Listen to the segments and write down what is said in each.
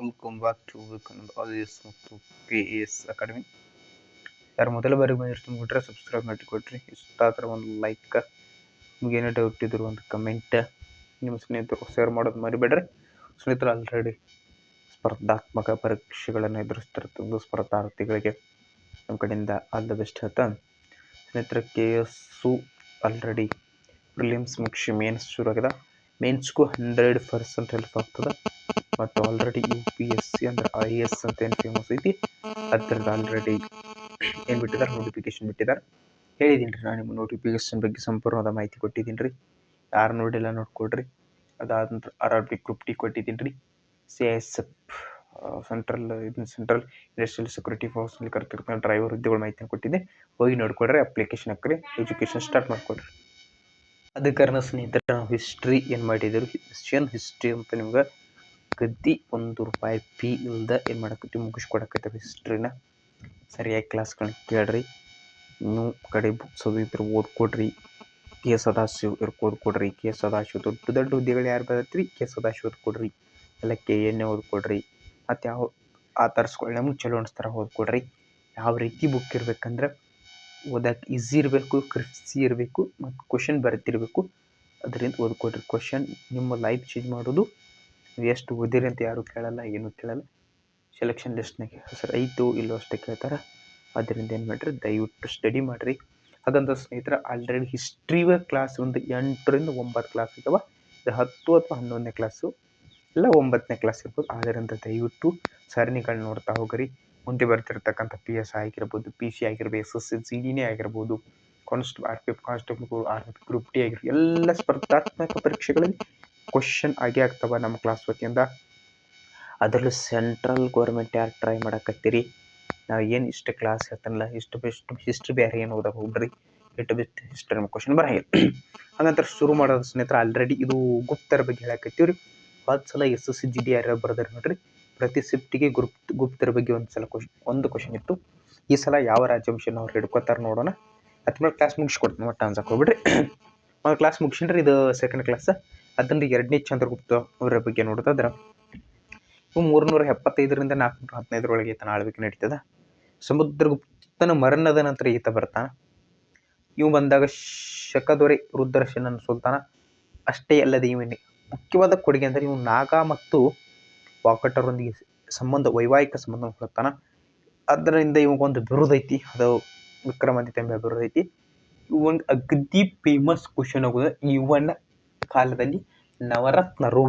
Welcome back to Vivekananda I S ಮತ್ತು K S academy ಯಾರು ಮೊದಲ ಬಾರಿಗೆ ಬಂದಿರ್ತೀನಿ ಬಿಟ್ರೆ ಸಬ್ಸ್ಕ್ರೈಬ್ ಮಾಡಿಕೊಟ್ರಿ. ಇಷ್ಟ ಆದ್ರೆ ಒಂದು ಲೈಕ್ ನಿಮ್ಗೆ ಏನೇ ಡೌಟ್ ಇದ್ರು ಒಂದು ಕಮೆಂಟ್ ನಿಮ್ಮ ಸ್ನೇಹಿತರು ಶೇರ್ ಮಾಡೋದು ಮರಿಬೇಡ್ರಿ. ಸ್ನೇಹಿತರು ಆಲ್ರೆಡಿ ಸ್ಪರ್ಧಾತ್ಮಕ ಪರೀಕ್ಷೆಗಳನ್ನು ಎದುರಿಸ್ತಿರ್ತದ್ದು ಸ್ಪರ್ಧಾರ್ಥಿಗಳಿಗೆ. ನಮ್ಮ ಕಡೆಯಿಂದ ಆಲ್ ದ ಬೆಸ್ಟ್ ಹೇಳ್ತಾ ಸ್ನೇಹಿತರೆ ಕೆ ಎಸ್ಸು ಆಲ್ರೆಡಿ ಪ್ರಿಲಿಮ್ಸ್ ಮುಗಿಸಿ ಮೇನ್ಸ್ ಶುರು ಆಗಿದೆ ಮೇನ್ಸ್ಗೂ ಹಂಡ್ರೆಡ್ ಪರ್ಸೆಂಟ್ ಹೆಲ್ಪ್ ಆಗ್ತದೆ. ಮತ್ತು already U P S C ಅಂದ್ರೆ ಐ ಎ ಎಸ್ ಅಂತ ಏನು ಫೇಮಸ್ ಐತಿ? ಅದ್ರದ್ದು ಆಲ್ರೆಡಿ ಏನು ಬಿಟ್ಟಿದ್ದಾರೆ ನೋಟಿಫಿಕೇಶನ್ ಬಿಟ್ಟಿದ್ದಾರೆ ಹೇಳಿದ್ದೀನಿ ರೀ ನಾನು ನಿಮ್ಮ ನೋಟಿಫಿಕೇಶನ್ ಬಗ್ಗೆ ಸಂಪೂರ್ಣವಾದ ಮಾಹಿತಿ ಕೊಟ್ಟಿದ್ದೀನಿ ರೀ ಯಾರು ನೋಡಿಲ್ಲ ನೋಡ್ಕೊಡ್ರಿ. ಅದಾದ ನಂತರ R R B group T ಕೊಟ್ಟಿದ್ದೀನಿ ರೀ ಸಿ ಎಸ್ ಎಫ್ ಸೆಂಟ್ರಲ್ ಇದನ್ನ ಸೆಂಟ್ರಲ್ ಇಂಡಸ್ಟ್ರಿಯಲ್ ಸೆಕ್ಯೂರಿಟಿ ಫೋರ್ಸ್ನಲ್ಲಿ ಕರೆತಿರ್ತಕ್ಕಂಥ ಡ್ರೈವರ್ ಹುದ್ದೆಗಳ ಮಾಹಿತಿನ ಕೊಟ್ಟಿದ್ದೆ. ಹೋಗಿ ನೋಡ್ಕೊಡ್ರಿ ಅಪ್ಲಿಕೇಶನ್ ಹಾಕ್ರಿ ಎಜುಕೇಷನ್ ಸ್ಟಾರ್ಟ್ ಮಾಡ್ಕೊಡ್ರಿ. ಅದಕ್ಕೆ ಕಾರಣ ಸ್ನೇಹಿತರೆ, ನಾವು ಹಿಸ್ಟ್ರಿ ಏನು ಮಾಡಿದ್ರು? ಹಿಸ್ಟ್ರಿಯನ್ ಹಿಸ್ಟ್ರಿ ಅಂತ ನಿಮ್ಗೆ ಗದ್ದಿ ಒಂದು ರೂಪಾಯಿ ಫೀ ಇಲ್ದ ಏನು ಮಾಡಕತ್ತೀವಿ ಮುಗಿಸ್ಕೊಡಕತ್ತೀವಿ ಹಿಸ್ಟ್ರಿನ ಸರಿಯಾಗಿ ಕ್ಲಾಸ್ಗಳನ್ನ ಕೇಳ್ರಿ. ನೀವು ಕಡೆ ಬುಕ್ಸ್ ಅದು ಇದ್ರೆ ಓದ್ಕೊಡ್ರಿ. ಕೆ ಸದಾಶಿವ್ ಇರ್ಕೋದು ಕೊಡ್ರಿ. ಕೆ ಸದಾಶಿವ ದೊಡ್ಡ ದೊಡ್ಡ ಹುದ್ದೆಗಳು ಯಾರು ಬರತ್ರಿ? ಕೆ ಸದಾಶಿವ್ ಓದ್ಕೊಡ್ರಿ ಎಲ್ಲ ಕೆ ಎಣ್ಣೆ ಓದ್ಕೊಡ್ರಿ ಮತ್ತು ಯಾವ ಆತರ್ಸ್ಗಳು ನಮ್ಗೆ ಚಲೋ ಅನಿಸ್ತಾರ ಓದ್ಕೊಡ್ರಿ ಯಾವ ರೀತಿ ಬುಕ್ ಇರ್ಬೇಕಂದ್ರೆ ಓದಕ್ಕೆ ಈಸಿ ಇರಬೇಕು ಕ್ರಿಪ್ಸಿ ಇರಬೇಕು, ಮತ್ತು ಕ್ವಶನ್ ಬರ್ತಿರಬೇಕು. ಅದರಿಂದ ಓದ್ಕೊಡ್ರಿ. ಕ್ವಶನ್ ನಿಮ್ಮ ಲೈಫ್ ಚೇಂಜ್ ಮಾಡೋದು. ಎಷ್ಟು ಓದಿರಿ ಅಂತ ಯಾರು ಕೇಳಲ್ಲ, ಏನೂ ಕೇಳಲ್ಲ. ಸೆಲೆಕ್ಷನ್ ಲಿಸ್ಟ್ನಾಗೆ ಹೆಸರು ಐತು ಇಲ್ಲೋ ಅಷ್ಟೇ ಕೇಳ್ತಾರೆ. ಅದರಿಂದ ಏನು ಮಾಡಿರಿ, ದಯವಿಟ್ಟು ಸ್ಟಡಿ ಮಾಡಿರಿ. ಹಾಗಂತ ಸ್ನೇಹಿತರ ಆಲ್ರೆಡಿ ಹಿಸ್ಟ್ರಿ ಕ್ಲಾಸ್ ಒಂದು ಎಂಟರಿಂದ ಒಂಬತ್ತು ಕ್ಲಾಸ್ ಇದಾವೆ. ಇದು ಹತ್ತು ಅಥವಾ ಹನ್ನೊಂದನೇ ಕ್ಲಾಸು ಇಲ್ಲ ಒಂಬತ್ತನೇ ಕ್ಲಾಸ್ ಇರ್ಬೋದು. ಆದ್ದರಿಂದ ದಯವಿಟ್ಟು ಸರಣಿಗಳು ನೋಡ್ತಾ ಹೋಗ್ರಿ. ಮುಂದೆ ಬರ್ತಿರ್ತಕ್ಕಂಥ ಪಿ ಎಸ್ ಆಗಿರ್ಬೋದು ಪಿ ಸಿ ಆಗಿರ್ಬೋದು ಎಸ್ ಎಸ್ ಸಿ ಜಿ ಡಿನೇ ಆಗಿರ್ಬೋದು ಕಾನ್ಸ್ಟ್ R P F constable R P group D ಆಗಿರ್ಬೋದು, ಎಲ್ಲ ಸ್ಪರ್ಧಾತ್ಮಕ ಪರೀಕ್ಷೆಗಳಲ್ಲಿ ಕ್ವಶನ್ ಆಗೇ ಆಗ್ತವ ನಮ್ಮ ಕ್ಲಾಸ್ ವತಿಯಿಂದ. ಅದರಲ್ಲೂ ಸೆಂಟ್ರಲ್ ಗೌರ್ಮೆಂಟ್ ಯಾರು ಟ್ರೈ ಮಾಡಕತ್ತೀರಿ? ನಾವು ಏನು ಇಷ್ಟು ಕ್ಲಾಸ್ ಹೇಳ್ತಾನಲ್ಲ, ಇಷ್ಟು ಬೆಸ್ಟ್ ಹಿಸ್ಟ್ರಿ ಬೇರೆ ಏನು ಓದಕ್ಕೆ ಹೋಗ್ರಿ ಇಟ್ಟು ಬೆಸ್ಟ್ ಹಿಸ್ಟ್ರಿ ನಮ್ಮ ಕ್ವಶನ್ ಬರಂಗಿಲ್ಲ ಹಂಗಂತ ಶುರು ಮಾಡೋದು ಸ್ನೇಹಿತರ ಆಲ್ರೆಡಿ ಇದು ಗುಪ್ತರ ಬಗ್ಗೆ ಹೇಳಕತ್ತೀವಿ ರೀ ಹತ್ತು ಸಲ S S C G D ಯಾರ್ಯಾರು ಬರ್ದಾರೆ ನೋಡ್ರಿ. ಪ್ರತಿ ಶಿಫ್ಟಿಗೆ ಗುಪ್ತ ಗುಪ್ತರ ಬಗ್ಗೆ ಒಂದು ಸಲ ಕ್ವಶನ್ ಒಂದು ಕ್ವಶನ್ ಇತ್ತು. ಈ ಸಲ ಯಾವ ರಾಜ್ಯಾಂಶನ ಅವ್ರು ಹಿಡ್ಕೋತಾರೆ ನೋಡೋಣ. ಹತ್ತನೇ ಕ್ಲಾಸ್ ಮುಗಿಸ್ಕೊಡ್ತೀನಿ, ಒಟ್ಟು ಅನ್ಸಕ್ಕೆ ಹೋಗ್ಬಿಡ್ರಿ ಒಂದು ಕ್ಲಾಸ್ ಮುಗಿಸ್ರಿ ಇದು ಸೆಕೆಂಡ್ ಕ್ಲಾಸ್ ಅದನ್ನು ಎರಡನೇ ಚಂದ್ರಗುಪ್ತ ಅವರ ಬಗ್ಗೆ ನೋಡೋದಾದ್ರೆ ಇವು ಮೂರ್ನೂರ ಎಪ್ಪತ್ತೈದರಿಂದ ನಾಲ್ಕುನೂರ ಹದಿನೈದರೊಳಗೆ ಈತನ ಆಳ್ವಿಕೆ ನಡೀತದ. ಸಮುದ್ರಗುಪ್ತನ ಮರಣದ ನಂತರ ಈತ ಬರ್ತಾನ. ಇವು ಬಂದಾಗ ಶಕದೊರೆ ರುದ್ರಶನ ಸುಲ್ತಾನ. ಅಷ್ಟೇ ಅಲ್ಲದೆ ಇವನೇ ಮುಖ್ಯವಾದ ಕೊಡುಗೆ ಅಂದರೆ ಇವು ನಾಗಾ ಮತ್ತು ವಾಕಟರೊಂದಿಗೆ ಸಂಬಂಧ, ವೈವಾಹಿಕ ಸಂಬಂಧ ಹೊರತಾನ ಅದರಿಂದ ಇವಾಗೊಂದು ಬಿರುದು ಐತಿ. ಅದು ವಿಕ್ರಮಾದಿತ್ಯ ಎಂಬ ಬಿರುದು ಐತಿ. ಇವು ಒಂದು ಅಗದಿ ಫೇಮಸ್ ಕ್ವಶನ್ ಆಗೋದು, ಇವನ ಕಾಲದಲ್ಲಿ ನವರತ್ನರು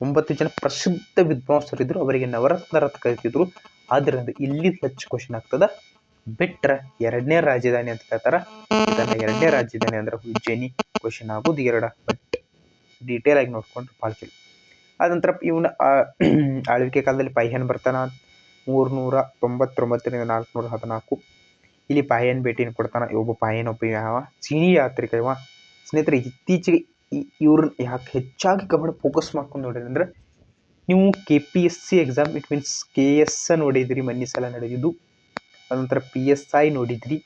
ಒಂಬತ್ತು ಜನ ಪ್ರಸಿದ್ಧ ವಿದ್ವಾಂಸರಿದ್ದರು ಅವರಿಗೆ ನವರತ್ನ ಅಂತ ಕರಿತಿದ್ರು ಆದ್ದರಿಂದ ಇಲ್ಲಿ ಹೆಚ್ಚು ಕ್ವಶನ್ ಆಗ್ತದ. ಬಿಟ್ರೆ ಎರಡನೇ ರಾಜಧಾನಿ ಅಂತ ಹೇಳ್ತಾರ. ಇದನ್ನ ಎರಡನೇ ರಾಜಧಾನಿ ಅಂದ್ರೆ ಉಜ್ಜಯಿನಿ ಕ್ವಶನ್ ಆಗೋದು ಎರಡ. ಬಟ್ ಡೀಟೇಲ್ ಆಗಿ ನೋಡ್ಕೊಂಡ್ರೆ ಭಾಳ ಚಲೋ. ನಂತರ ಇವನ ಆಳ್ವಿಕೆ ಕಾಲದಲ್ಲಿ ಪಾಯ್ಹನ್ ಬರ್ತಾನ. ಮೂರ್ನೂರ ತೊಂಬತ್ತೊಂಬತ್ತರಿಂದ ನಾಲ್ಕುನೂರ ಹದಿನಾಲ್ಕು. ಇಲ್ಲಿ ಪಾಯನ್ ಭೇಟಿನ ಕೊಡ್ತಾನ. ಒಬ್ಬ ಪಾಯನ್ ಒಬ್ಬ ಯಾವ ಚೀನಿ ಯಾತ್ರಿಕ ಇವ. ಸ್ನೇಹಿತರೆ, ಇತ್ತೀಚೆಗೆ ಇವ್ರನ್ನ ಯಾಕೆ ಹೆಚ್ಚಾಗಿ ಗಮನ ಫೋಕಸ್ ಮಾಡ್ಕೊಂಡು ನೋಡಿರಿ ಅಂದರೆ ನೀವು K P S C exam it means K S ನೋಡಿದ್ರಿ ಮೊನ್ನೆ ಸಲ ನಡೆದಿದ್ದು. ಅನಂತರ ಪಿ ಎಸ್ ಐ ನೋಡಿದ್ರಿ.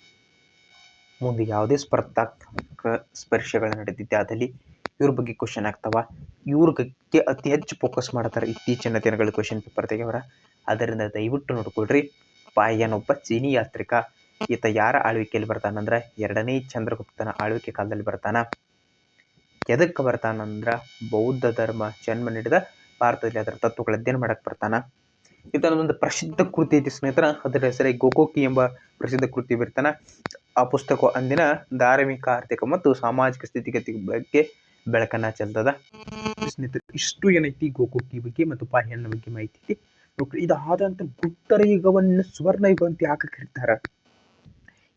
ಮುಂದೆ ಯಾವುದೇ ಸ್ಪರ್ಧಾತ್ಮಕ ಸ್ಪರ್ಶಗಳು ನಡೆದಿದ್ದೆ ಅದಲ್ಲಿ ಇವ್ರ ಬಗ್ಗೆ ಕ್ವಶನ್ ಆಗ್ತಾವ. ಇವ್ರ ಬಗ್ಗೆ ಅತಿ ಹೆಚ್ಚು ಫೋಕಸ್ ಮಾಡ್ತಾರೆ ಇತ್ತೀಚಿನ ದಿನಗಳ ಕ್ವಶನ್ ಪೇಪರ್ ತೆಗೆಯವರ. ಅದರಿಂದ ದಯವಿಟ್ಟು ನೋಡ್ಕೊಳ್ರಿ. ಪಾಯನೊಬ್ಬ ಚೀನಿ ಯಾತ್ರಿಕ. ಈತ ಯಾರ ಆಳ್ವಿಕೆಯಲ್ಲಿ ಬರ್ತಾನಂದ್ರೆ ಎರಡನೇ ಚಂದ್ರಗುಪ್ತನ ಆಳ್ವಿಕೆ ಕಾಲದಲ್ಲಿ ಬರ್ತಾನ. ಎದಕ್ಕೆ ಬರ್ತಾನಂದ್ರ ಬೌದ್ಧ ಧರ್ಮ ಜನ್ಮ ನೀಡಿದ ಭಾರತದಲ್ಲಿ ಅದರ ತತ್ವಗಳ ಅಧ್ಯಯನ ಮಾಡಕ್ಕೆ ಬರ್ತಾನ? ಇದನ್ನ ಒಂದು ಪ್ರಸಿದ್ಧ ಕೃತಿ ಐತಿ ಸ್ನೇಹಿತರ, ಅದರ ಹೆಸರೇ ಗೋಕೋಕಿ ಎಂಬ ಪ್ರಸಿದ್ಧ ಕೃತಿ ಬರ್ತಾನ. ಆ ಪುಸ್ತಕ ಅಂದಿನ ಧಾರ್ಮಿಕ, ಆರ್ಥಿಕ ಮತ್ತು ಸಾಮಾಜಿಕ ಸ್ಥಿತಿಗತಿ ಬಗ್ಗೆ ಬೆಳಕನ್ನ ಚೆಲ್ತದ. ಸ್ನೇಹಿತರೆ, ಇಷ್ಟು ಏನೈತಿ ಗೋಕೋಕಿ ಬಗ್ಗೆ ಮತ್ತು ಪಾಹ್ಯನ ಬಗ್ಗೆ ಮಾಹಿತಿ ಐತಿ. ಇದಾದಂತ ಗುಪ್ತರ ಯುಗವನ್ನು ಸುವರ್ಣ ಯುಗ ಅಂತ ಯಾಕೆ ಕರೀತಾರ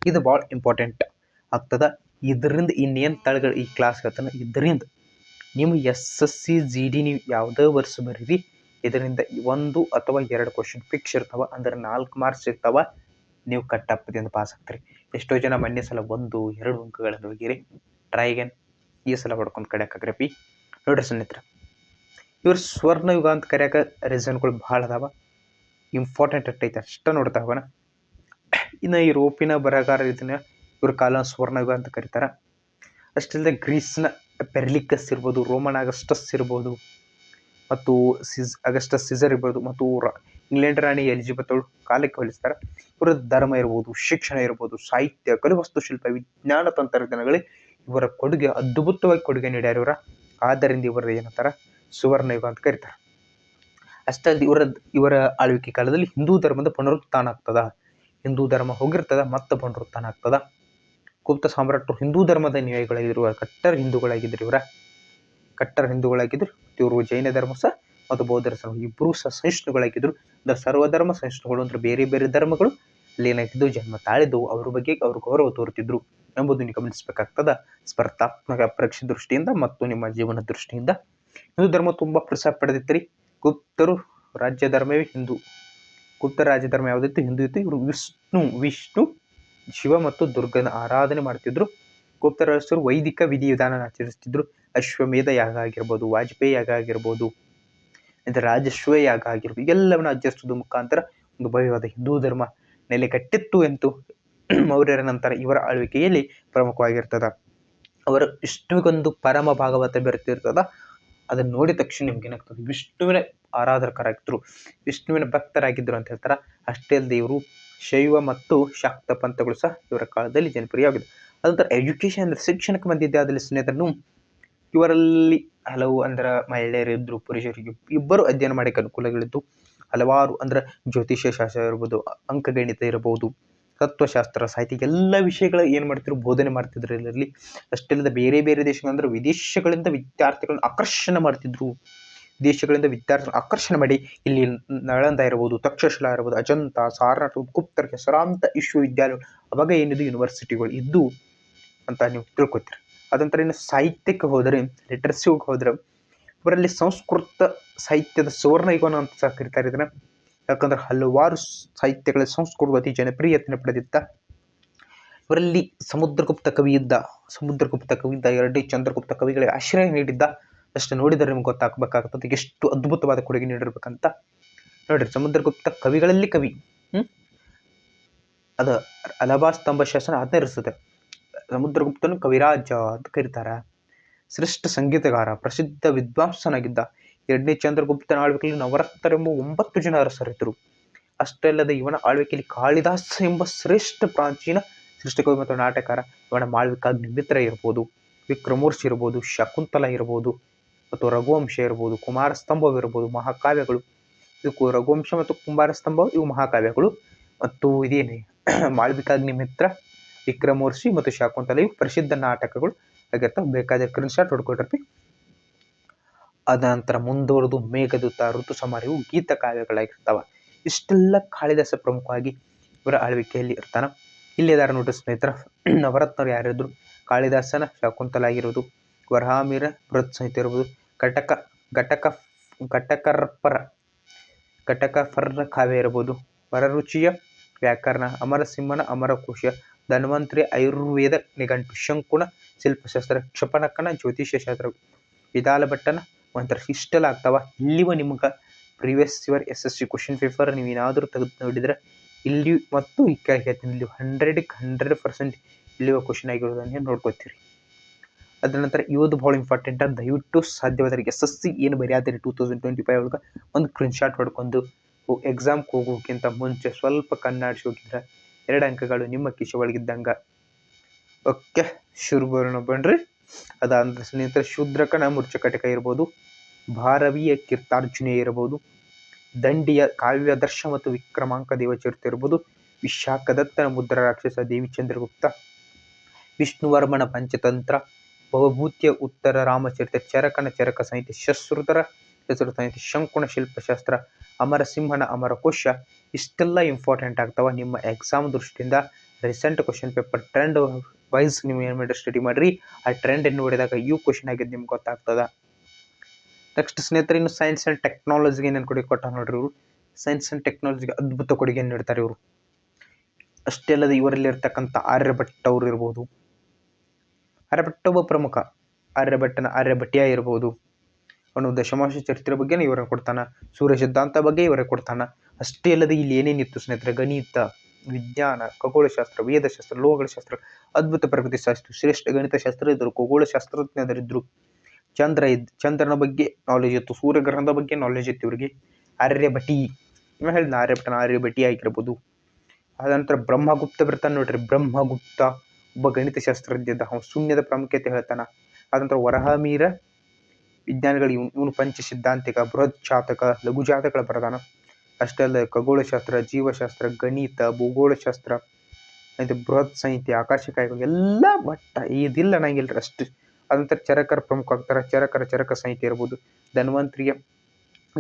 ಇದು ಭಾಳ ಇಂಪಾರ್ಟೆಂಟ್ ಆಗ್ತದ. ಇದರಿಂದ ಇನ್ನೇನು ತಳಗಳು ಈ ಕ್ಲಾಸ್ ಹೇಳ್ತಾನೆ, ಇದರಿಂದ ನಿಮ್ಮ S S C G D ನೀವು ಯಾವುದೇ ವರ್ಷ ಬರೀರಿ, ಇದರಿಂದ ಒಂದು ಅಥವಾ ಎರಡು ಕ್ವಶನ್ ಫಿಕ್ಸ್ ಇರ್ತಾವ, ಅಂದ್ರೆ ನಾಲ್ಕು ಮಾರ್ಕ್ಸ್ ಇರ್ತಾವ, ನೀವು ಕಟ್ಟಪ್ಪದಿಂದ ಪಾಸ್ ಆಗ್ತೀರಿ. ಎಷ್ಟೋ ಜನ ಮೊನ್ನೆ ಸಲ ಒಂದು, ಎರಡು ಅಂಕಗಳನ್ನು ಹೋಗಿರಿ ಟ್ರೈಗನ್ ಈ ಸಲ ಹೊಡ್ಕೊಂಡು ಕಡೆಯಕ್ಕಾಗ್ರಪಿ ನೋಡ್ರಿ ಸ್ನೇಹಿತರೆ, ಇವ್ರು ಸ್ವರ್ಣ ಯುಗ ಅಂತ ಕರೆಯಾಕ ರೀಸನ್ಗಳು ಭಾಳ ಅದಾವ. ಇಂಪಾರ್ಟೆಂಟ್ ಅಷ್ಟೈತೆ ಅಷ್ಟ ನೋಡ್ತಾ ಹೋಗೋಣ. ಇನ್ನು ರೋಪಿನ ಬರಗಾರ ಇದನ್ನ ಇವ್ರ ಕಾಲ ಸುವರ್ಣಯುಗ ಅಂತ ಕರೀತಾರೆ. ಅಷ್ಟಲ್ಲದೆ ಗ್ರೀಸ್ನ ಪೆರ್ಲಿಕಸ್ ಇರ್ಬೋದು, ರೋಮನ್ ಅಗಸ್ಟಸ್ ಇರ್ಬೋದು, ಮತ್ತು ಸಿಸ್ ಅಗಸ್ಟಸ್ ಸಿಸರ್ ಇರ್ಬೋದು, ಮತ್ತು ಇಂಗ್ಲೆಂಡ್ ರಾಣಿ ಎಲಿಜಬೆತ್ ಅವಳು ಕಾಲಕ್ಕೆ ಹೋಲಿಸ್ತಾರೆ. ಇವರ ಧರ್ಮ ಇರ್ಬೋದು, ಶಿಕ್ಷಣ ಇರ್ಬೋದು, ಸಾಹಿತ್ಯ ಕಲೆ ವಾಸ್ತುಶಿಲ್ಪ ವಿಜ್ಞಾನ ತಂತ್ರಜ್ಞಾನಗಳೇ ಇವರ ಕೊಡುಗೆ ಅದ್ಭುತವಾಗಿ ಕೊಡುಗೆ ನೀಡ್ಯಾರ ಇವರ. ಆದ್ದರಿಂದ ಇವರ ಏನಂತಾರ? ಸುವರ್ಣ ಯುಗ ಅಂತ ಕರೀತಾರೆ. ಅಷ್ಟೇ ಅಲ್ಲದೆ ಇವರ ಇವರ ಆಳ್ವಿಕೆ ಕಾಲದಲ್ಲಿ ಹಿಂದೂ ಧರ್ಮದ ಪುನರುತ್ಥಾನ ಆಗ್ತದ. ಹಿಂದೂ ಧರ್ಮ ಹೋಗಿರ್ತದ, ಮತ್ತೆ ಪುನರುತ್ಥಾನ ಆಗ್ತದ. ಗುಪ್ತ ಸಾಮ್ರಾಟರು ಹಿಂದೂ ಧರ್ಮದ ಅನುಯಾಯಿಗಳಾಗಿದ್ರು ಕಟ್ಟರ್ ಹಿಂದೂಗಳಾಗಿದ್ದರು ಇವರ. ಕಟ್ಟರ್ ಹಿಂದೂಗಳಾಗಿದ್ರು, ಇವರು ಜೈನ ಧರ್ಮ ಸಹ ಮತ್ತು ಬೌದ್ಧ ಧರ್ಮ ಇಬ್ಬರೂ ಸಹ ಸಹಿಷ್ಣುಗಳಾಗಿದ್ರು. ದ ಸರ್ವಧರ್ಮ ಸಹಿಷ್ಣುಗಳು ಅಂದ್ರೆ ಬೇರೆ ಬೇರೆ ಧರ್ಮಗಳು. ಅಲ್ಲಿ ಜನ್ಮ ತಾಳಿದ್ದು ಅವ್ರ ಬಗ್ಗೆ ಅವರು ಗೌರವ ತೋರುತ್ತಿದ್ರು ಎಂಬುದನ್ನು ಗಮನಿಸಬೇಕಾಗ್ತದ. ಸ್ಪರ್ಧಾತ್ಮಕ ಪರೀಕ್ಷೆ ದೃಷ್ಟಿಯಿಂದ ಮತ್ತು ನಿಮ್ಮ ಜೀವನ ದೃಷ್ಟಿಯಿಂದ. ಹಿಂದೂ ಧರ್ಮ ತುಂಬಾ ಪ್ರಸಾರ ಪಡೆದಿತ್ತು ಗುಪ್ತರು ರಾಜ್ಯ ಧರ್ಮವೇ ಹಿಂದೂ. ಗುಪ್ತ ರಾಜ್ಯ ಧರ್ಮ ಯಾವುದಿತ್ತು? ಹಿಂದೂ ಇತ್ತು. ಇವರು ವಿಷ್ಣು ವಿಷ್ಣು ಶಿವ ಮತ್ತು ದುರ್ಗನ ಆರಾಧನೆ ಮಾಡ್ತಿದ್ರು. ಗುಪ್ತ ರಾಜರು ವೈದಿಕ ವಿಧಿವಿಧಾನ ಆಚರಿಸ್ತಿದ್ರು. ಅಶ್ವಮೇಧ ಯಾಗ ಆಗಿರ್ಬೋದು, ವಾಜಪೇಯಿ ಯಾಗ ಆಗಿರ್ಬೋದು ಇದು ರಾಜಶ್ವ ಯಾಗ ಆಗಿರ್ಬೋದು ಎಲ್ಲವನ್ನು ಆಚರಿಸೋದು ಮುಖಾಂತರ ಒಂದು ಭವ್ಯವಾದ ಹಿಂದೂ ಧರ್ಮ ನೆಲೆ ಕಟ್ಟಿತ್ತು ಎಂದು ಮೌರ್ಯರ ನಂತರ ಇವರ ಆಳ್ವಿಕೆಯಲ್ಲಿ ಪ್ರಮುಖವಾಗಿರ್ತದ. ಅವರ ವಿಷ್ಣುವಿಗೊಂದು ಪರಮ ಭಾಗವತ ಬೆರೆತಿರ್ತದ ಅದನ್ನು ನೋಡಿದ ತಕ್ಷಣ ನಿಮ್ಗೆ ಏನಾಗ್ತದೆ? ವಿಷ್ಣುವಿನ ಆರಾಧಕರಾಗಿದ್ರು ವಿಷ್ಣುವಿನ ಭಕ್ತರಾಗಿದ್ದರು ಅಂತ ಹೇಳ್ತಾರೆ. ಅಷ್ಟೇ ಅಲ್ಲದೆ ಇವರು ಶೈವ ಮತ್ತು ಶಾಕ್ತ ಪಂಥಗಳು ಸಹ ಇವರ ಕಾಲದಲ್ಲಿ ಜನಪ್ರಿಯವಾಗಿದೆ ಅದಂತರ ಎಜುಕೇಶನ್ ಅಂದರೆ ಶಿಕ್ಷಣಕ್ಕೆ ಬಂದಿದ್ದೆ ಅದರಲ್ಲಿ ಸ್ನೇಹಿತರನ್ನು ಇವರಲ್ಲಿ ಹಲವು ಅಂದ್ರೆ ಮಹಿಳೆಯರು ಪುರುಷರು ಇಬ್ಬರು ಅಧ್ಯಯನ ಮಾಡಕ್ಕೆ ಅನುಕೂಲಗಳಿದ್ದು ಹಲವಾರು ಅಂದರೆ ಜ್ಯೋತಿಷ್ಯ ಶಾಸ್ತ್ರ ಇರ್ಬೋದು, ಅಂಕಗಣಿತ ಇರಬಹುದು ತತ್ವಶಾಸ್ತ್ರ, ಸಾಹಿತ್ಯ, ಎಲ್ಲ ವಿಷಯಗಳ ಏನು ಮಾಡ್ತಿದ್ರು, ಬೋಧನೆ ಮಾಡ್ತಿದ್ರು ಇದರಲ್ಲಿ. ಅಷ್ಟೆಲ್ಲದ ಬೇರೆ ಬೇರೆ ದೇಶಗಳಂದ್ರೆ ವಿದೇಶಗಳಿಂದ ವಿದ್ಯಾರ್ಥಿಗಳನ್ನು ಆಕರ್ಷಣೆ ಮಾಡ್ತಿದ್ರು. ದೇಶಗಳಿಂದ ವಿದ್ಯಾರ್ಥಿಗಳನ್ನು ಆಕರ್ಷಣೆ ಮಾಡಿ ಇಲ್ಲಿ ನಳಂದ ಇರ್ಬೋದು, ತಕ್ಷಶಿಲಾ ಇರ್ಬೋದು, ಅಜಂತ, ಸಾರನಾಥ, ಗುಪ್ತರ, ಹೆಸರಾಂತ ವಿಶ್ವವಿದ್ಯಾಲಯಗಳು ಅವಾಗ ಏನಿದು ಯೂನಿವರ್ಸಿಟಿಗಳು ಇದ್ದು ಅಂತ ನೀವು ತಿಳ್ಕೊತೀರಿ. ಅದಂತರ ಇನ್ನು ಸಾಹಿತ್ಯಕ್ಕೆ ಹೋದರೆ ಲಿಟ್ರಸಿಗೆ ಹೋದ್ರೆ, ಇವರಲ್ಲಿ ಸಂಸ್ಕೃತ ಸಾಹಿತ್ಯದ ಸುವರ್ಣ ಯುಗನ ಅಂತ ಸಹ ಕರೀತಾರೆ ಇದ್ರೆ ಯಾಕಂದ್ರೆ ಹಲವಾರು ಸಾಹಿತ್ಯಗಳ ಸಂಸ್ಕೃತ ಅತಿ ಜನಪ್ರಿಯತೆಯನ್ನು ಪಡೆದಿತ್ತ ಇವರಲ್ಲಿ ಸಮುದ್ರಗುಪ್ತ ಕವಿಯಿದ್ದ ಸಮುದ್ರಗುಪ್ತ ಕವಿಯಿದ್ದ ಎರಡೇ ಚಂದ್ರಗುಪ್ತ ಕವಿಗಳಿಗೆ ಆಶ್ರಯ ನೀಡಿದ್ದ ಅಷ್ಟು ನೋಡಿದರೆ ನಿಮ್ಗೆ ಗೊತ್ತಾಗಬೇಕಾಗ್ತದೆ ಎಷ್ಟು ಅದ್ಭುತವಾದ ಕೊಡುಗೆ ನೀಡಿರ್ಬೇಕಂತ. ನೋಡ್ರಿ ಸಮುದ್ರಗುಪ್ತ ಕವಿಗಳಲ್ಲಿ ಕವಿ. ಹ್ಮ್? ಅದ ಅಲಹಬಾದ್ ಸ್ತಂಭ ಶಾಸನ ಅದನ್ನೇ ಇರಿಸುತ್ತೆ ಸಮುದ್ರಗುಪ್ತನು ಕವಿರಾಜ ಅಂತ ಕರೀತಾರೆ. ಶ್ರೇಷ್ಠ ಸಂಗೀತಗಾರ, ಪ್ರಸಿದ್ಧ ವಿದ್ವಾಂಸನಾಗಿದ್ದ ಎರಡನೇ ಚಂದ್ರಗುಪ್ತನ ಆಳ್ವಿಕೆಯಲ್ಲಿ ನವರತ್ನರೆಂಬ ಒಂಬತ್ತು ಜನ ಅರಸರಿದ್ದರು. ಅಷ್ಟೇ ಅಲ್ಲದೆ ಇವನ ಆಳ್ವಿಕೆಯಲ್ಲಿ ಕಾಳಿದಾಸ ಎಂಬ ಶ್ರೇಷ್ಠ ಪ್ರಾಚೀನ ಸೃಷ್ಟಿಕವಿ ಮತ್ತು ನಾಟಕಕಾರ. ಇವನ ಮಾಳ್ವಿಕಾಗ್ನಿ ಮಿತ್ರ ಇರ್ಬೋದು ವಿಕ್ರಮೂರ್ಷಿ ಇರ್ಬೋದು, ಶಕುಂತಲ ಇರ್ಬೋದು. ಮತ್ತು ರಘುವಂಶ ಇರ್ಬೋದು ಕುಮಾರಸ್ತಂಭವಿರ್ಬೋದು ಮಹಾಕಾವ್ಯಗಳು. ಇದಕ್ಕೂ ರಘುವಂಶ ಮತ್ತು ಕುಮಾರಸ್ತಂಭ ಇವು ಮಹಾಕಾವ್ಯಗಳು. ಮತ್ತು ಇದೇನೆ ಮಾಳ್ವಿಕಾಗ್ನಿ ಮಿತ್ರ, ವಿಕ್ರಮೋರ್ಷಿ ಮತ್ತು ಶಾಕುಂತಲ ಇವು ಪ್ರಸಿದ್ಧ ನಾಟಕಗಳು. ಆಗಿರ್ತಾವ ಬೇಕಾದ ಸ್ಕ್ರೀನ್ ಶಾಟ್ ಅದ ನಂತರ ಮುಂದುವರೆದು ಮೇಘದೂತ ಋತು ಸಮಾರ ಇವು ಗೀತ ಕಾವ್ಯಗಳಾಗಿರ್ತಾವ. ಇಷ್ಟೆಲ್ಲ ಕಾಳಿದಾಸ ಪ್ರಮುಖವಾಗಿ ಇವರ ಆಳ್ವಿಕೆಯಲ್ಲಿ ಇರ್ತಾನ. ಇಲ್ಲಿ ಇದಾರ ನೋಡ್ರಿ ಸ್ನೇಹಿತರ, ನವರತ್ನರು ಯಾರಿದ್ರು, ಕಾಳಿದಾಸನ ಶಾಕುಂತಲ ಆಗಿರ್ಬೋದು ವರಹಾಮಿರ ಬೃಹತ್ ಸಂಹಿತೆ ಇರ್ಬೋದು ಕಟಕ ಘಟಕ, ಘಟಕರ್ಪರ ಘಟಕಫರ್ರ ಕಾವ್ಯ ಇರಬಹುದು ಪರರುಚಿಯ ವ್ಯಾಕರಣ, ಅಮರಸಿಂಹನ ಅಮರಕೋಶ ಧನ್ವಂತ್ರಿ ಆಯುರ್ವೇದ ನಿಘಂಟು, ಶಂಕುನ ಶಿಲ್ಪಶಾಸ್ತ್ರ ಕ್ಷಪಣಕನ ಜ್ಯೋತಿಷ್ಯ ಶಾಸ್ತ್ರ ವಿದಾಲ ಭಟ್ಟನ ಮಂತ್ರ ಇಷ್ಟೆಲ್ಲ ಆಗ್ತಾವ ಇಲ್ಲಿವ ನಿಮ್ಗೆ previous your S S C question paper ನೀವು ಏನಾದರೂ ತೆಗೆದು ನೋಡಿದ್ರೆ ಇಲ್ಲಿ ಮತ್ತು ಈ ಹೇಳ್ತೀನಿ ಇಲ್ಲಿ ಹಂಡ್ರೆಡಿಗೆ ಹಂಡ್ರೆಡ್ ಪರ್ಸೆಂಟ್ ಇಲ್ಲಿವ ಕ್ವಶನ್ ಆಗಿರೋದನ್ನೇ ನೋಡ್ಕೋತೀರಿ. ಅದ್ರ ನಂತರ ಇವತ್ತು ಭಾಳ ಇಂಪಾರ್ಟೆಂಟ್ ದಯವಿಟ್ಟು ಸಾಧ್ಯವಾದರೆ ಎಸ್ ಎಸ್ ಸಿ ಏನು ಬರೆಯಾದಿರಿ ಟೂ ತೌಸಂಡ್ ಟ್ವೆಂಟಿ ಫೈವ್ ಒಳಗೆ ಒಂದು ಕ್ರಿನ್ ಶಾಟ್ ಹೊಡ್ಕೊಂಡು ಎಕ್ಸಾಮ್ಗೆ ಹೋಗೋಕ್ಕಿಂತ ಮುಂಚೆ ಸ್ವಲ್ಪ ಕಣ್ಣಾಡಿಸಿ ಹೋಗಿದ್ರೆ ಎರಡು ಅಂಕಗಳು ನಿಮ್ಮ ಕಿಶೆ ಒಳಗಿದ್ದಂಗೆ. ಓಕೆ ಶುರು ಬರೋಣ ಬನ್ರಿ. ಅದಾದ ಸ್ನೇಹಿತರೆ ಶೂದ್ರಕನ ಮುರ್ಚಕಟಕ ಇರ್ಬೋದು, ಭಾರವೀಯ ಕೀರ್ತಾರ್ಜುನ ಇರಬಹುದು ದಂಡಿಯ ಕಾವ್ಯದರ್ಶ ಮತ್ತು ವಿಕ್ರಮಾಂಕ ದೇವಚರಿತ ಇರ್ಬೋದು ವಿಶಾಖದತ್ತನ ಮುದ್ರ ರಾಕ್ಷಸ ದೇವಿಚಂದ್ರಗುಪ್ತ, ವಿಷ್ಣುವರ್ಮನ ಪಂಚತಂತ್ರ ಬಹುಭೂತ್ಯ ಉತ್ತರ ರಾಮಚರಿತ ಚರಕನ ಚರಕ ಸಂಹಿತೆ ಶಶ್ರುತರ ಹೆಸರು ಸಂಹಿತೆ ಶಂಕುನ ಶಿಲ್ಪಶಾಸ್ತ್ರ ಅಮರಸಿಂಹನ ಅಮರಕೋಶ ಇಷ್ಟೆಲ್ಲ ಇಂಪಾರ್ಟೆಂಟ್ ಆಗ್ತಾವ ನಿಮ್ಮ ಎಕ್ಸಾಮ್ ದೃಷ್ಟಿಯಿಂದ. Recent question paper trend wise ನೀವು ಏನು ಮಾಡಿ ಸ್ಟಡಿ ಮಾಡಿರಿ. ಆ ಟ್ರೆಂಡ್ ನೋಡಿದಾಗ ಯು ಕ್ವಶನ್ ಆಗಿದ್ದು ನಿಮ್ಗೆ ಗೊತ್ತಾಗ್ತದ. ನೆಕ್ಸ್ಟ್ ಸ್ನೇಹಿತರೆ, ಇನ್ನು ಸೈನ್ಸ್ ಆ್ಯಂಡ್ ಟೆಕ್ನಾಲಜಿಗೆ ಏನೇನು ಕೊಡುಗೆ ಕೊಟ್ಟ ನೋಡ್ರಿ ಇವರು. ಸೈನ್ಸ್ ಆ್ಯಂಡ್ ಟೆಕ್ನಾಲಜಿಗೆ ಅದ್ಭುತ ಕೊಡುಗೆ ನೀಡ್ತಾರೆ ಇವರು. ಅಷ್ಟೇ ಅಲ್ಲದೆ ಇವರಲ್ಲಿ ಇರ್ತಕ್ಕಂಥ ಆರ್ಯಭಟ್ಟ ಅವರು ಇರ್ಬೋದು. ಆರ್ಯಭಟ್ಟ ಒಬ್ಬ ಪ್ರಮುಖ. ಆರ್ಯಭಟ್ಟನ ಆರ್ಯಭಟಿಯ ಇರ್ಬೋದು. ಅವನು ದಶಮಾಂಶ ಚರಿತ್ರೆ ಬಗ್ಗೆ ಇವರೇ ಕೊಡ್ತಾನ. ಸೂರ್ಯ ಸಿದ್ಧಾಂತ ಬಗ್ಗೆ ಇವರೇ ಕೊಡ್ತಾನ. ಅಷ್ಟೇ ಅಲ್ಲದೆ ಇಲ್ಲಿ ಏನೇನಿತ್ತು ಸ್ನೇಹಿತರೆ? ಗಣಿತ, ವಿಜ್ಞಾನ, ಖಗೋಳಶಾಸ್ತ್ರ, ವೇದಶಾಸ್ತ್ರ ಲೋಹಗಳ ಶಾಸ್ತ್ರ ಅದ್ಭುತ ಪ್ರಗತಿ ಶಾಸ್ತ್ರ, ಶ್ರೇಷ್ಠ ಗಣಿತ ಶಾಸ್ತ್ರ ಇದ್ದರು ಖಗೋಳ ಶಾಸ್ತ್ರಜ್ಞರಿದ್ರು ಚಂದ್ರ ಇದ್, ಚಂದ್ರನ ಬಗ್ಗೆ ನಾಲೆಜ್ ಇತ್ತು ಸೂರ್ಯಗ್ರಹಣದ ಬಗ್ಗೆ ನಾಲೆಜ್ ಇತ್ತು ಇವರಿಗೆ. ಆರ್ಯಭಟಿ ಇವ ಹೇಳಿದ ಆರ್ಯಭಟನ ಆರ್ಯಭಟಿ ಆಗಿರ್ಬೋದು. ನಂತರ ಬ್ರಹ್ಮಗುಪ್ತ ಬರ್ತಾನೆ ನೋಡ್ರಿ. ಬ್ರಹ್ಮಗುಪ್ತ. ಒಬ್ಬ ಗಣಿತ ಶಾಸ್ತ್ರಜ್ಞ ಇದ್ದ ಅವ್ನು ಶೂನ್ಯದ ಪ್ರಾಮುಖ್ಯತೆ ಹೇಳ್ತಾನ. ಅದಂತರ ವರಹಮೀರ ವಿಜ್ಞಾನಿಗಳು ಇವನು ಇವನು ಪಂಚ ಸಿದ್ಧಾಂತಿಕ, ಬೃಹತ್ ಜಾತಕ ಲಘು ಜಾತಕಗಳ ಪ್ರಧಾನ. ಅಷ್ಟೇ ಅಲ್ಲದೆ ಖಗೋಳಶಾಸ್ತ್ರ, ಜೀವಶಾಸ್ತ್ರ, ಗಣಿತ, ಭೂಗೋಳಶಾಸ್ತ್ರ ಮತ್ತು ಬೃಹತ್ ಸಂಹಿತೆ, ಆಕಾಶಕಾಯಿಗಳು ಎಲ್ಲ ಮಟ್ಟ. ಇದಿಲ್ಲ ನಂಗಿಲ್ಲ ಅಷ್ಟು. ಅದಂತರ ಚರಕರ ಪ್ರಮುಖ ಆಗ್ತಾರೆ. ಚರಕರ ಚರಕ ಸಂಹಿತೆ ಇರ್ಬೋದು. ಧನ್ವಂತ್ರಿಯ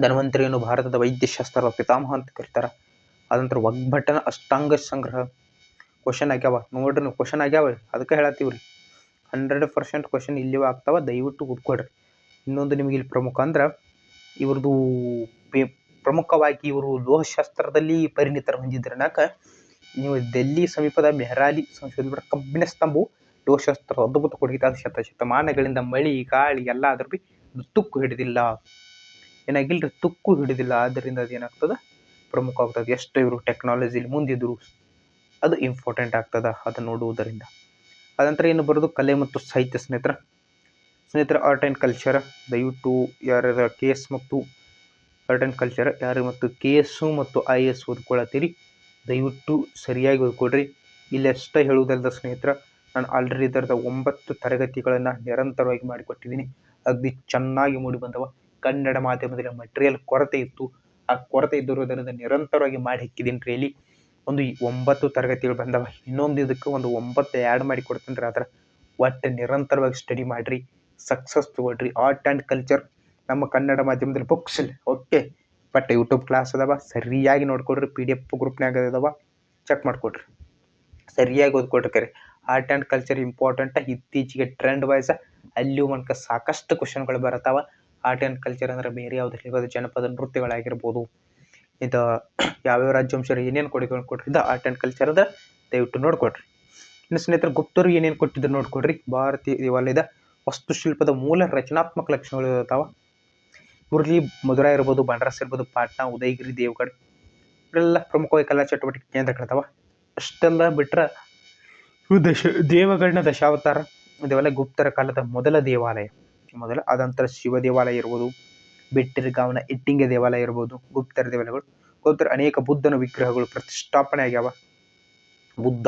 ಧನ್ವಂತರಿಯನ್ನು ಭಾರತದ ವೈದ್ಯಶಾಸ್ತ್ರದ ಪಿತಾಮಹ ಅಂತ ಕರೀತಾರೆ. ಅದಂತರ ಒಗ್ಭಟನ ಅಷ್ಟಾಂಗ ಸಂಗ್ರಹ. ಕ್ವಶನ್ ಆಗ್ಯಾವ. ನೋಡ್ರಿ ನೀವು ಕ್ವಶನ್ ಆಗ್ಯಾವ ಅದಕ್ಕೆ ಹೇಳತ್ತೀವಿ ರೀ ಹಂಡ್ರೆಡ್ ಪರ್ಸೆಂಟ್ ಕ್ವಶನ್ ಇಲ್ಲಿವ ಆಗ್ತಾವ. ದಯವಿಟ್ಟು ಹುಡ್ಕೊಡ್ರಿ ಇನ್ನೊಂದು ನಿಮಗೆ ಇಲ್ಲಿ ಪ್ರಮುಖ ಅಂದ್ರೆ, ಇವ್ರದ್ದು ಪ್ರಮುಖವಾಗಿ ಇವರು ಲೋಹಶಾಸ್ತ್ರದಲ್ಲಿ ಪರಿಣಿತರ ಹೊಂದಿದ್ರನಾಕ ನೀವು ಡೆಲ್ಲಿ ಸಮೀಪದ ಮೆಹರಾಲಿ ಸಂಶೋಧನೆ ಕಬ್ಬಿಣ ಸ್ತಂಭವು ಲೋಹಶಾಸ್ತ್ರ ಅದ್ಭುತ ಕೊಡುಗೆ ಅದು ಶತ ಶತಮಾನಗಳಿಂದ ಮಳಿ, ಗಾಳಿ ಎಲ್ಲ ಅದ್ರ ಬಿ ತುಕ್ಕು ಹಿಡಿದಿಲ್ಲ. ಏನಾಗಿಲ್ಲ ತುಕ್ಕು ಹಿಡಿದಿಲ್ಲ. ಆದ್ದರಿಂದ ಅದೇನಾಗ್ತದೆ? ಪ್ರಮುಖ ಆಗ್ತದೆ ಎಷ್ಟು ಇವರು ಟೆಕ್ನಾಲಜಿಲಿ ಮುಂದಿದ್ರು. ಅದು ಇಂಪಾರ್ಟೆಂಟ್ ಆಗ್ತದೆ ಅದು ನೋಡುವುದರಿಂದ. ಅದಂತರ ಏನು ಬರೋದು ಕಲೆ ಮತ್ತು ಸಾಹಿತ್ಯ ಸ್ನೇಹಿತರ. ಸ್ನೇಹಿತರ ಆರ್ಟ್ ಆ್ಯಂಡ್ ಕಲ್ಚರ್ ದಯವಿಟ್ಟು ಯಾರ್ಯಾರ ಕೆ ಎಸ್ ಮತ್ತು ಆರ್ಟ್ ಆ್ಯಂಡ್ ಕಲ್ಚರ್ ಯಾರು ಮತ್ತು ಕೆ ಎಸ್ಸು ಮತ್ತು ಐ ಎಸ್ ಓದ್ಕೊಳತ್ತೀರಿ ದಯವಿಟ್ಟು ಸರಿಯಾಗಿ ಓದ್ಕೊಡ್ರಿ ಇಲ್ಲಿ ಅಷ್ಟೇ ಹೇಳುವುದಲ್ಲದ ಸ್ನೇಹಿತರ, ನಾನು ಆಲ್ರೆಡಿ ಇದರದ ಒಂಬತ್ತು ತರಗತಿಗಳನ್ನು ನಿರಂತರವಾಗಿ ಮಾಡಿಕೊಟ್ಟಿದ್ದೀನಿ. ಅಗ್ದಿ ಚೆನ್ನಾಗಿ ಮೂಡಿ ಬಂದವ. ಕನ್ನಡ ಮಾಧ್ಯಮದಲ್ಲಿ ಮಟೀರಿಯಲ್ ಕೊರತೆ ಇತ್ತು. ಆ ಕೊರತೆ ಇದ್ದಿರೋದರಿಂದ ನಿರಂತರವಾಗಿ ಮಾಡಿ ಹಾಕಿದ್ದೀನಿ ರೀ ಇಲ್ಲಿ. ಒಂದು ಒಂಬತ್ತು ತರಗತಿಗಳು ಬಂದವ. ಇನ್ನೊಂದು ಇದಕ್ಕೆ ಒಂದು ಒಂಬತ್ತು ಆ್ಯಡ್ ಮಾಡಿ ಕೊಡ್ತೀನಿ ಅದರ. ಒಟ್ಟು ನಿರಂತರವಾಗಿ ಸ್ಟಡಿ ಮಾಡಿರಿ ಸಕ್ಸಸ್ ತೊಗೊಳ್ರಿ. ಆರ್ಟ್ ಆ್ಯಂಡ್ ಕಲ್ಚರ್ ನಮ್ಮ ಕನ್ನಡ ಮಾಧ್ಯಮದಲ್ಲಿ books okay but YouTube class ಅದಾವ, ಸರಿಯಾಗಿ ನೋಡ್ಕೊಡ್ರಿ ಪಿ ಡಿ ಎಫ್ ಗ್ರೂಪ್ನಾಗ ಅದಾವ ಚೆಕ್ ಮಾಡಿಕೊಡ್ರಿ ಸರಿಯಾಗಿ ಓದ್ಕೊಡ್ರಿ ಕರೆ. ಆರ್ಟ್ ಆ್ಯಂಡ್ ಕಲ್ಚರ್ ಇಂಪಾರ್ಟೆಂಟ್ ಇತ್ತೀಚೆಗೆ ಟ್ರೆಂಡ್ ವೈಸ್ ಅಲ್ಲಿಯೂ ಮನಕ ಸಾಕಷ್ಟು ಕ್ವಶನ್ಗಳು ಬರ್ತಾವ. ಆರ್ಟ್ ಆ್ಯಂಡ್ ಕಲ್ಚರ್ ಅಂದ್ರೆ ಬೇರೆ ಯಾವುದೇ ಜನಪದ ನೃತ್ಯಗಳಾಗಿರ್ಬೋದು. ಇದು ಯಾವ್ಯಾವ ರಾಜ್ಯಾಂಶರು ಏನೇನು ಕೊಡುಗೆಗಳನ್ನ ಕೊಟ್ಟಿದ್ದ ಆರ್ಟ್ ಆ್ಯಂಡ್ ಕಲ್ಚರ್ ಅದ, ದಯವಿಟ್ಟು ನೋಡ್ಕೊಡ್ರಿ ಇನ್ನು ಸ್ನೇಹಿತರೆ ಗುಪ್ತರು ಏನೇನು ಕೊಟ್ಟಿದ್ರು ನೋಡ್ಕೊಡ್ರಿ ಭಾರತೀಯ ದೇವಾಲಯದ ವಾಸ್ತುಶಿಲ್ಪದ ಮೂಲ ರಚನಾತ್ಮಕ ಲಕ್ಷಣಗಳು ಇರ್ತಾವ ಇವ್ರಲ್ಲಿ ಮಧುರಾ ಇರ್ಬೋದು ಬಂಡ್ರಾಸ್ ಇರ್ಬೋದು, ಪಾಟ್ನಾ, ಉದಯಗಿರಿ ದೇವಗಢ ಇವರೆಲ್ಲ ಪ್ರಮುಖವಾಗಿ ಕಲಾ ಚಟುವಟಿಕೆ ಕೇಂದ್ರಗಳಿದಾವ ಅಷ್ಟೆಲ್ಲ ಬಿಟ್ರೆ ಇವು ದಶ ದೇವಗಳನ್ನ ದಶಾವತಾರ ಇದೆಲ್ಲ ಗುಪ್ತರ ಕಾಲದ ಮೊದಲ ದೇವಾಲಯ. ಮೊದಲ ಅದಂತರ ಶಿವ ದೇವಾಲಯ ಇರ್ಬೋದು ಬೆಟ್ಟಿರ್ಗಾವನ ಇಟ್ಟಿಂಗ ದೇವಾಲಯ ಇರ್ಬೋದು, ಗುಪ್ತರ ದೇವಾಲಯಗಳು. ಗುಪ್ತರ ಅನೇಕ ಬುದ್ಧನ ವಿಗ್ರಹಗಳು ಪ್ರತಿಷ್ಠಾಪನೆ ಆಗ್ಯಾವ ಬುದ್ಧ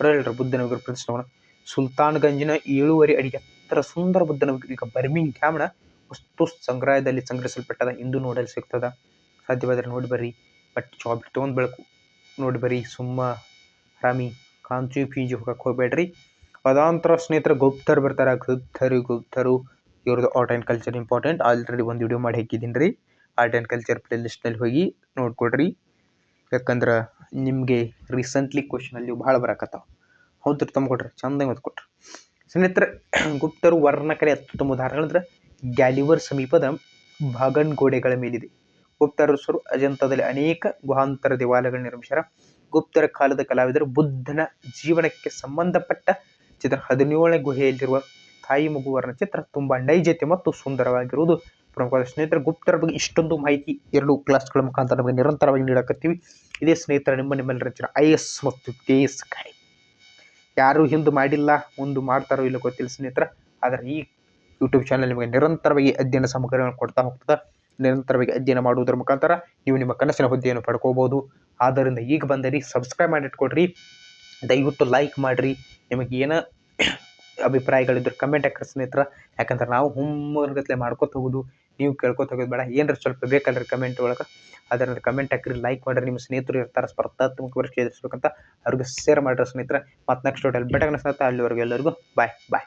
ಹೇಳ್ರಿ ಬುದ್ಧನ ವಿಗ್ರಹ ಪ್ರತಿಷ್ಠಾಪನೆ. ಸುಲ್ತಾನ್ಗಂಜಿನ ಏಳುವರೆ ಅಡಿ ಎತ್ತರ ಸುಂದರ ಬುದ್ಧನ ವಿಗ್ರಹ. ಬರ್ಮಿಂಗ್ ಕ್ಯಾಮ್ನ ವಸ್ತು ಸಂಗ್ರಹದಲ್ಲಿ ಸಂಗ್ರಹಿಸಲ್ಪಟ್ಟದ. ಇಂದು ನೋಡಲು ಸಿಗ್ತದ. ಸಾಧ್ಯವಾದರೆ ನೋಡಿ ಬರ್ರಿ. ಬಟ್ ಜಾಬ್ ತೊಗೊಂಡು ಬೆಳಕು ನೋಡಿ ಬರ್ರಿ. ಸುಮ್ಮ ರಾಮಿ, ಕಾಂಚು ಫೀಜು ಹೋಗಕ್ಕೆ ಹೋಗ್ಬೇಡ್ರಿ. ಪದಾಂತರ ಸ್ನೇಹಿತರ ಗುಪ್ತರು ಬರ್ತಾರೆ. ಗುಪ್ತರು ಗುಪ್ತರು. ಇವ್ರದ್ದು art and culture important already ಒಂದು ವಿಡಿಯೋ ಮಾಡಿ ಹಾಕಿದ್ದೀನಿ ರೀ. ಆರ್ಟ್ ಆ್ಯಂಡ್ ಕಲ್ಚರ್ ಪ್ಲೇ ಲಿಸ್ಟ್ನಲ್ಲಿ ಹೋಗಿ ನೋಡ್ಕೊಡ್ರಿ. ಯಾಕಂದ್ರೆ ನಿಮಗೆ ರೀಸೆಂಟ್ಲಿ ಕ್ವಶನಲ್ಲಿ ಭಾಳ ಬರಕತ್ತಾವ. ಹೌದು ತಮ್ಮ ಕೊಡ್ರಿ ಚಂದ ಓದ್ಕೊಟ್ರಿ ಸ್ನೇಹಿತರೆ, ಗುಪ್ತರು ವರ್ಣಕಲೆ ಅತ್ಯುತ್ತಮ ಉದಾಹರಣೆ ಅಂದ್ರೆ ಗ್ಯಾಲಿವರ್ ಸಮೀಪದ ಭಾಗನ್ ಗೋಡೆಗಳ ಮೇಲಿದೆ ಗುಪ್ತರಸರು ಅಜಂತದಲ್ಲಿ ಅನೇಕ ಗುಹಾಂತರ ದೇವಾಲಯಗಳನ್ನು ನಿರ್ಮಿಸ್ಯಾರ. ಗುಪ್ತರ ಕಾಲದ ಕಲಾವಿದರು ಬುದ್ಧನ ಜೀವನಕ್ಕೆ ಸಂಬಂಧಪಟ್ಟ ಚಿತ್ರ ಹದಿನೇಳನೇ ಗುಹೆಯಲ್ಲಿರುವ ತಾಯಿ ಮಗು ಚಿತ್ರ ತುಂಬ ನೈಜತೆ ಮತ್ತು ಸುಂದರವಾಗಿರುವುದು. ಪ್ರಮುಖವಾದ ಸ್ನೇಹಿತರ, ಗುಪ್ತರ ಬಗ್ಗೆ ಇಷ್ಟೊಂದು ಮಾಹಿತಿ ಎರಡು ಕ್ಲಾಸ್ಗಳ ಮುಖಾಂತರ ನಮಗೆ ನಿರಂತರವಾಗಿ ನೀಡಕತ್ತೀವಿ. ಇದೇ ಸ್ನೇಹಿತರ, ನಿಮ್ಮ ನಿಮ್ಮಲ್ಲಿ ರಚನೆ ಐ ಎಸ್ ಮತ್ತು ಕೆ ಎಸ್ ಯಾರು ಹಿಂದು ಮಾಡಿಲ್ಲ ಒಂದು ಮಾಡ್ತಾರೋ ಇಲ್ಲ ಗೊತ್ತಿಲ್ಲ ಸ್ನೇಹಿತರ, ಆದರೆ ಈ ಯೂಟ್ಯೂಬ್ ಚಾನಲ್ ನಿಮಗೆ ನಿರಂತರವಾಗಿ ಅಧ್ಯಯನ ಸಾಮಗ್ರಿಗಳನ್ನು ಕೊಡ್ತಾ ಹೋಗ್ತದೆ. ನಿರಂತರವಾಗಿ ಅಧ್ಯಯನ ಮಾಡುವುದರ ಮುಖಾಂತರ ನೀವು ನಿಮ್ಮ ಕನಸಿನ ಹುದ್ದೆಯನ್ನು ಪಡ್ಕೋಬೋದು ಆದ್ದರಿಂದ ಈಗ ಬಂದರಿ ಸಬ್ಸ್ಕ್ರೈಬ್ ಮಾಡಿಟ್ಕೊಡ್ರಿ. ದಯವಿಟ್ಟು ಲೈಕ್ ಮಾಡಿರಿ. ನಿಮಗೆ ಏನೋ ಅಭಿಪ್ರಾಯಗಳಿದ್ರೆ. ಕಮೆಂಟ್ ಹಾಕ್ರಿ ಸ್ನೇಹಿತರ. ಯಾಕಂದ್ರೆ ನಾವು ಹುಮ್ಮರ್ಗತ್ಲೆ ಮಾಡ್ಕೋತ ಹೋಗೋದು, ನೀವು ಕೇಳ್ಕೊತ ಹೋಗೋದು ಬೇಡ. ಏನಾರ ಸ್ವಲ್ಪ ಬೇಕಲ್ರಿ ಕಮೆಂಟ್ ಒಳಗೆ. ಅದರಿಂದ ಕಮೆಂಟ್ ಹಾಕಿರಿ, ಲೈಕ್ ಮಾಡಿರಿ. ನಿಮ್ಮ ಸ್ನೇಹಿತರು ಇರ್ತಾರೆ, ಸ್ಪರ್ಧಾತ್ಮಕ ಪರೀಕ್ಷೆ ಎದುರಿಸ್ಬೇಕಂತ ಅವ್ರಿಗೆ ಶೇರ್ ಮಾಡಿರಿ ಸ್ನೇಹಿತರೆ. ಮತ್ತು ನೆಕ್ಸ್ಟ್ ಹೋಟೆಲ್ ಬೆಟಗನ ಸ್ನೇಹಿತ, ಅಲ್ಲಿವರೆಗೂ ಎಲ್ಲರಿಗೂ ಬಾಯ್ ಬಾಯ್.